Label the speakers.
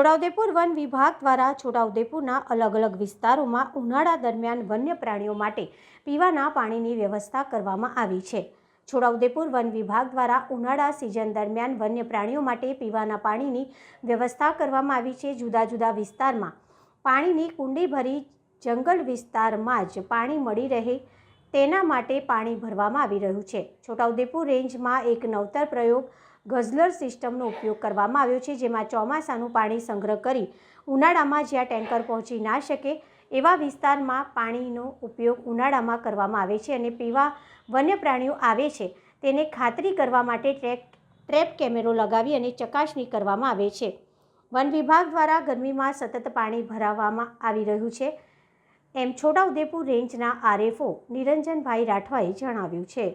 Speaker 1: Chhota Udepur one વિભાગ દ્વારા છોટાઉદેપુરના અલગ અલગ વિસ્તારોમાં ઉનાળા દરમિયાન વન્ય પ્રાણીઓ માટે પીવાના પાણીની વ્યવસ્થા કરવામાં આવી છે. છોટાઉદેપુર વન વિભાગ દ્વારા ઉનાળા સિઝન દરમિયાન વન્ય પ્રાણીઓ માટે પીવાના પાણીની વ્યવસ્થા કરવામાં આવી છે. જુદા જુદા વિસ્તારમાં પાણીની કુંડી ભરી જંગલ વિસ્તારમાં જ પાણી મળી રહે તેના માટે પાણી ભરવામાં આવી રહ્યું છે. છોટાઉદેપુર રેન્જમાં એક નવતર પ્રયોગ ગઝલર સિસ્ટમનો ઉપયોગ કરવામાં આવ્યો છે, જેમાં ચોમાસાનું પાણી સંગ્રહ કરી ઉનાળામાં જ્યાં ટેન્કર પહોંચી ના શકે એવા વિસ્તારમાં પાણીનો ઉપયોગ ઉનાળામાં કરવામાં આવે છે અને પીવા વન્ય પ્રાણીઓ આવે છે. તેને ખાતરી કરવા માટે ટ્રેક, ટ્રેપ કેમેરો લગાવી અને ચકાસણી કરવામાં આવે છે. વન વિભાગ દ્વારા ગરમીમાં સતત પાણી ભરાવવામાં આવી રહ્યું છે. એમ છોટાઉદેપુર રેન્જના આરએફઓ નિરંજનભાઈ રાઠવાએ જણાવ્યું છે.